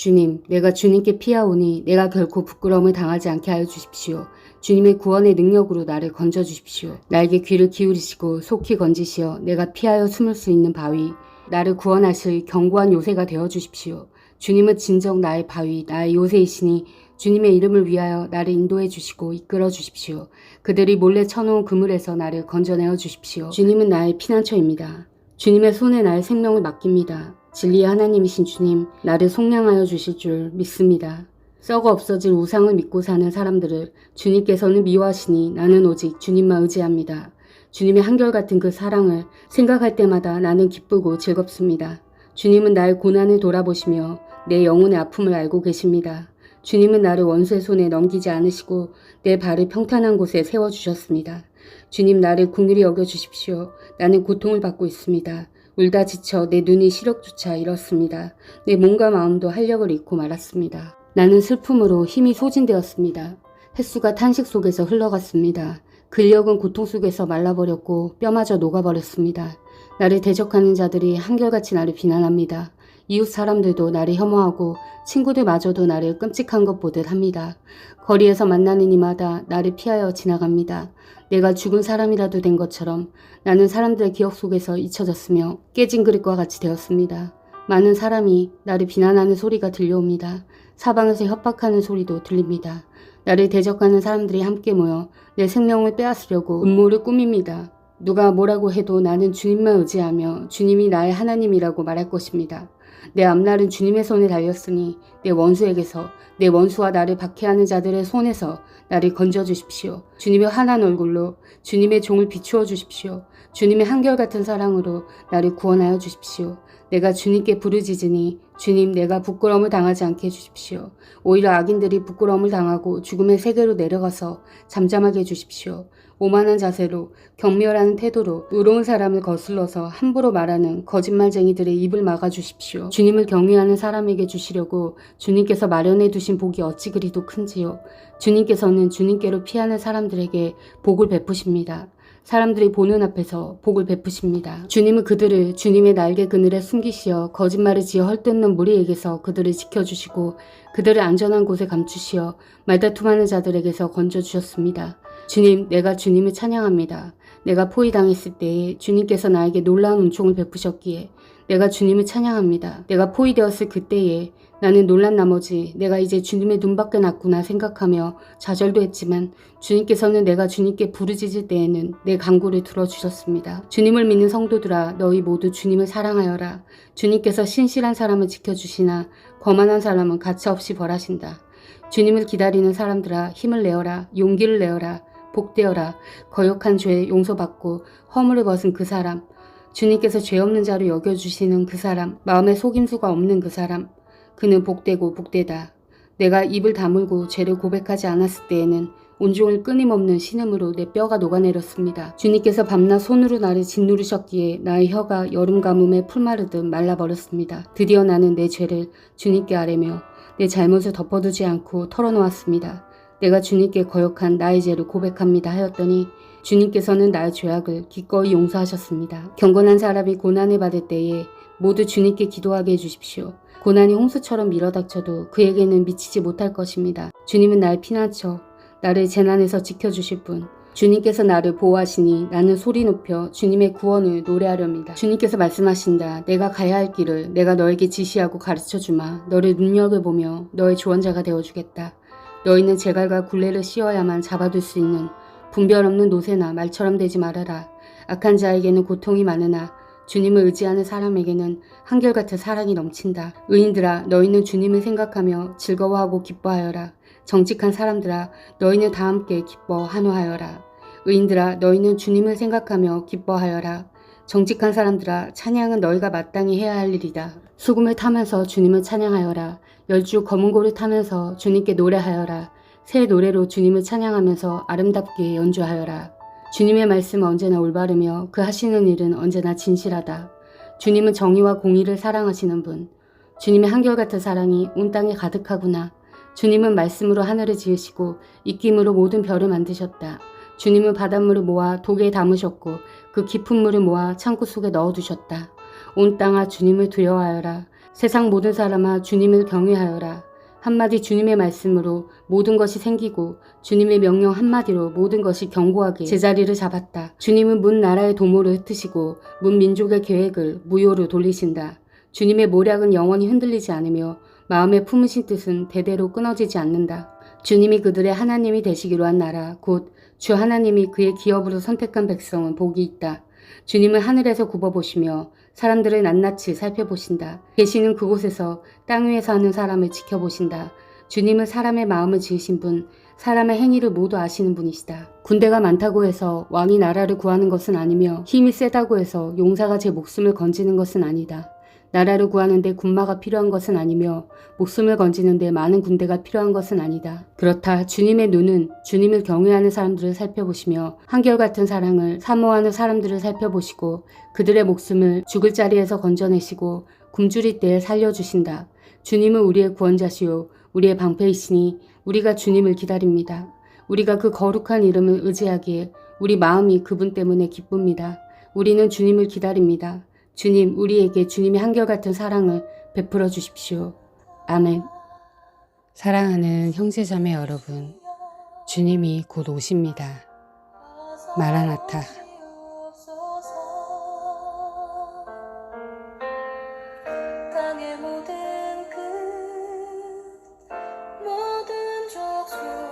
주님, 내가 주님께 피하오니 내가 결코 부끄러움을 당하지 않게 하여 주십시오. 주님의 구원의 능력으로 나를 건져 주십시오. 나에게 귀를 기울이시고 속히 건지시어 내가 피하여 숨을 수 있는 바위, 나를 구원하실 견고한 요새가 되어 주십시오. 주님은 진정 나의 바위, 나의 요새이시니 주님의 이름을 위하여 나를 인도해 주시고 이끌어 주십시오. 그들이 몰래 쳐놓은 그물에서 나를 건져내어 주십시오. 주님은 나의 피난처입니다. 주님의 손에 나의 생명을 맡깁니다. 진리의 하나님이신 주님, 나를 속량하여 주실 줄 믿습니다. 썩어 없어질 우상을 믿고 사는 사람들을 주님께서는 미워하시니 나는 오직 주님만 의지합니다. 주님의 한결같은 그 사랑을 생각할 때마다 나는 기쁘고 즐겁습니다. 주님은 나의 고난을 돌아보시며 내 영혼의 아픔을 알고 계십니다. 주님은 나를 원수의 손에 넘기지 않으시고 내 발을 평탄한 곳에 세워주셨습니다. 주님 나를 궁휼히 여겨주십시오. 나는 고통을 받고 있습니다. 울다 지쳐 내 눈이 시력조차 잃었습니다. 내 몸과 마음도 활력을 잃고 말았습니다. 나는 슬픔으로 힘이 소진되었습니다. 햇수가 탄식 속에서 흘러갔습니다. 근력은 고통 속에서 말라버렸고 뼈마저 녹아버렸습니다. 나를 대적하는 자들이 한결같이 나를 비난합니다. 이웃 사람들도 나를 혐오하고 친구들마저도 나를 끔찍한 것 보듯 합니다. 거리에서 만나는 이마다 나를 피하여 지나갑니다. 내가 죽은 사람이라도 된 것처럼 나는 사람들의 기억 속에서 잊혀졌으며 깨진 그릇과 같이 되었습니다. 많은 사람이 나를 비난하는 소리가 들려옵니다. 사방에서 협박하는 소리도 들립니다. 나를 대적하는 사람들이 함께 모여 내 생명을 빼앗으려고 음모를 꾸밉니다. 누가 뭐라고 해도 나는 주님만 의지하며 주님이 나의 하나님이라고 말할 것입니다. 내 앞날은 주님의 손에 달렸으니 내 원수에게서 내 원수와 나를 박해하는 자들의 손에서 나를 건져 주십시오. 주님의 환한 얼굴로 주님의 종을 비추어 주십시오. 주님의 한결같은 사랑으로 나를 구원하여 주십시오. 내가 주님께 부르짖으니 주님 내가 부끄러움을 당하지 않게 해주십시오. 오히려 악인들이 부끄러움을 당하고 죽음의 세계로 내려가서 잠잠하게 해주십시오. 오만한 자세로 경멸하는 태도로 의로운 사람을 거슬러서 함부로 말하는 거짓말쟁이들의 입을 막아 주십시오. 주님을 경외하는 사람에게 주시려고 주님께서 마련해 두신 복이 어찌 그리도 큰지요. 주님께서는 주님께로 피하는 사람들에게 복을 베푸십니다. 사람들이 보는 앞에서 복을 베푸십니다. 주님은 그들을 주님의 날개 그늘에 숨기시어 거짓말을 지어 헐뜯는 무리에게서 그들을 지켜주시고 그들을 안전한 곳에 감추시어 말다툼하는 자들에게서 건져주셨습니다. 주님, 내가 주님을 찬양합니다. 내가 포위당했을 때에 주님께서 나에게 놀라운 은총을 베푸셨기에 내가 주님을 찬양합니다. 내가 포위되었을 그때에 나는 놀란 나머지 내가 이제 주님의 눈밖에 났구나 생각하며 좌절도 했지만 주님께서는 내가 주님께 부르짖을 때에는 내 간구를 들어주셨습니다. 주님을 믿는 성도들아 너희 모두 주님을 사랑하여라. 주님께서 신실한 사람을 지켜주시나 거만한 사람은 가차없이 벌하신다. 주님을 기다리는 사람들아 힘을 내어라. 용기를 내어라. 복되어라. 거역한 죄 용서받고 허물을 벗은 그 사람. 주님께서 죄 없는 자로 여겨주시는 그 사람. 마음에 속임수가 없는 그 사람. 그는 복되고 복되다. 내가 입을 다물고 죄를 고백하지 않았을 때에는 온종일 끊임없는 신음으로 내 뼈가 녹아내렸습니다. 주님께서 밤낮 손으로 나를 짓누르셨기에 나의 혀가 여름 가뭄에 풀마르듯 말라버렸습니다. 드디어 나는 내 죄를 주님께 아뢰며 내 잘못을 덮어두지 않고 털어놓았습니다. 내가 주님께 거역한 나의 죄를 고백합니다 하였더니 주님께서는 나의 죄악을 기꺼이 용서하셨습니다. 경건한 사람이 고난을 받을 때에 모두 주님께 기도하게 해주십시오. 고난이 홍수처럼 밀어닥쳐도 그에게는 미치지 못할 것입니다. 주님은 날 피난처, 나를 재난에서 지켜주실 분. 주님께서 나를 보호하시니 나는 소리 높여 주님의 구원을 노래하렵니다. 주님께서 말씀하신다. 내가 가야 할 길을 내가 너에게 지시하고 가르쳐 주마. 너를 눈여겨보며 너의 조언자가 되어주겠다. 너희는 제갈과 굴레를 씌워야만 잡아둘 수 있는 분별 없는 노새나 말처럼 되지 말아라. 악한 자에게는 고통이 많으나 주님을 의지하는 사람에게는 한결같은 사랑이 넘친다. 의인들아, 너희는 주님을 생각하며 즐거워하고 기뻐하여라. 정직한 사람들아, 너희는 다 함께 기뻐 한호하여라. 의인들아, 너희는 주님을 생각하며 기뻐하여라. 정직한 사람들아, 찬양은 너희가 마땅히 해야 할 일이다. 수금을 타면서 주님을 찬양하여라. 열주 검은 고를 타면서 주님께 노래하여라. 새 노래로 주님을 찬양하면서 아름답게 연주하여라. 주님의 말씀은 언제나 올바르며 그 하시는 일은 언제나 진실하다. 주님은 정의와 공의를 사랑하시는 분. 주님의 한결같은 사랑이 온 땅에 가득하구나. 주님은 말씀으로 하늘을 지으시고 입김으로 모든 별을 만드셨다. 주님은 바닷물을 모아 독에 담으셨고 그 깊은 물을 모아 창고 속에 넣어두셨다. 온 땅아 주님을 두려워하여라. 세상 모든 사람아 주님을 경외하여라. 한마디 주님의 말씀으로 모든 것이 생기고 주님의 명령 한마디로 모든 것이 견고하게 제자리를 잡았다. 주님은 문 나라의 도모를 흩으시고 문 민족의 계획을 무효로 돌리신다. 주님의 모략은 영원히 흔들리지 않으며 마음에 품으신 뜻은 대대로 끊어지지 않는다. 주님이 그들의 하나님이 되시기로 한 나라 곧 주 하나님이 그의 기업으로 선택한 백성은 복이 있다. 주님을 하늘에서 굽어보시며 사람들을 낱낱이 살펴보신다. 계시는 그곳에서 땅 위에 사는 사람을 지켜보신다. 주님은 사람의 마음을 지으신 분, 사람의 행위를 모두 아시는 분이시다. 군대가 많다고 해서 왕이 나라를 구하는 것은 아니며 힘이 세다고 해서 용사가 제 목숨을 건지는 것은 아니다. 나라를 구하는데 군마가 필요한 것은 아니며 목숨을 건지는데 많은 군대가 필요한 것은 아니다. 그렇다. 주님의 눈은 주님을 경외하는 사람들을 살펴보시며 한결같은 사랑을 사모하는 사람들을 살펴보시고 그들의 목숨을 죽을 자리에서 건져내시고 굶주릴 때에 살려주신다. 주님은 우리의 구원자시요 우리의 방패이시니 우리가 주님을 기다립니다. 우리가 그 거룩한 이름을 의지하기에 우리 마음이 그분 때문에 기쁩니다. 우리는 주님을 기다립니다. 주님, 우리에게 주님의 한결같은 사랑을 베풀어 주십시오. 아멘. 사랑하는 형제자매 여러분, 주님이 곧 오십니다. 마라나타. 땅의 모든 끝 모든 족속